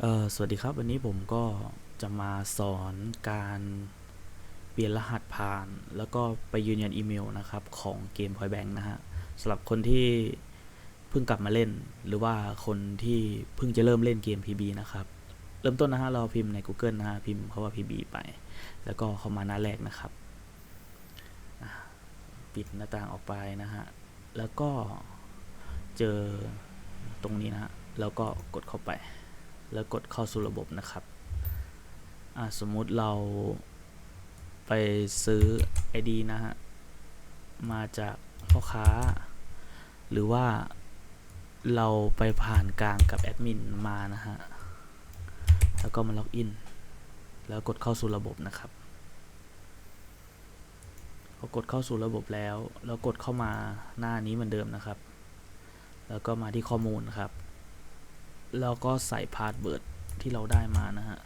เออสวัสดีครับวันนี้ผมก็จะมาสอนการเปลี่ยนรหัสผ่าน แล้วก็ไปยืนยันอีเมลนะครับของเกม Point Bank นะฮะสำหรับคนที่เพิ่งกลับมาเล่น หรือว่าคนที่เพิ่งจะเริ่มเล่นเกม PB นะครับ เริ่มต้นนะฮะเราพิมพ์ใน Google นะฮะพิมพ์คาว่า PB ไป แล้วก็เข้ามาหน้าแรกนะครับ ปิดหน้าต่างออกไปนะฮะแล้วก็เจอตรงนี้นะฮะแล้วก็กดเข้าไป แล้วกดเข้าสู่ระบบนะครับสมมุติเราไปซื้อ ID นะฮะ มาจากพ่อค้า หรือว่าเราไปผ่านกลางกับแอดมินมานะฮะ แล้วก็มาล็อกอิน แล้วกดเข้าสู่ระบบนะครับพอกดเข้าสู่ระบบแล้ว แล้วกดเข้ามาหน้านี้เหมือนเดิมนะครับ แล้วก็มาที่ข้อมูลครับ แล้วก็ใส่พาสเวิร์ดที่เราได้มานะฮะ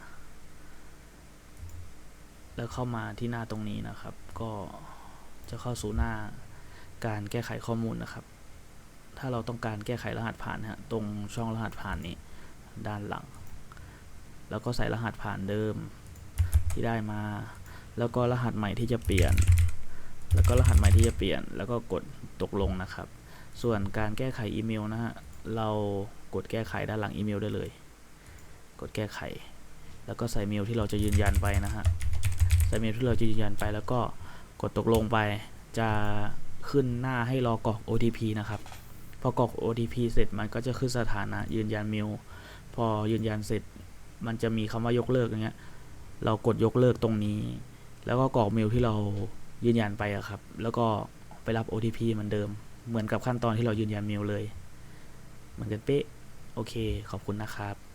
แล้วเข้ามาที่หน้าตรงนี้นะครับ ก็จะเข้าสู่หน้าการแก้ไขข้อมูลนะครับ ถ้าเราต้องการแก้ไขรหัสผ่านฮะ ตรงช่องรหัสผ่านนี้ด้านหลัง แล้วก็ใส่รหัสผ่านเดิมที่ได้มา แล้วก็รหัสใหม่ที่จะเปลี่ยน แล้วก็รหัสใหม่ที่จะเปลี่ยน แล้วก็กดตกลงนะครับ ส่วนการแก้ไขอีเมลนะฮะ เรา กดแก้ไขด้านหลังอีเมลได้เลย กดแก้ไข แล้วก็ใส่เมลที่เราจะยืนยันไปนะฮะใส่เมลที่เราจะยืนยันไป แล้วก็กดตกลงไป จะขึ้นหน้าให้รอกรอก OTP นะครับ พอกรอก OTP เสร็จมันก็จะขึ้นสถานะยืนยันเมล พอยืนยันเสร็จ มันจะมีคำว่ายกเลิกอย่างเงี้ย เรากดยกเลิกตรงนี้ แล้วก็กรอกเมลที่เรายืนยันไปอะครับ แล้วก็ไปรับ OTP เหมือนเดิม เหมือนกับขั้นตอนที่เรายืนยันเมลเลย เหมือนกันเป๊ะ โอเค ขอบคุณนะครับ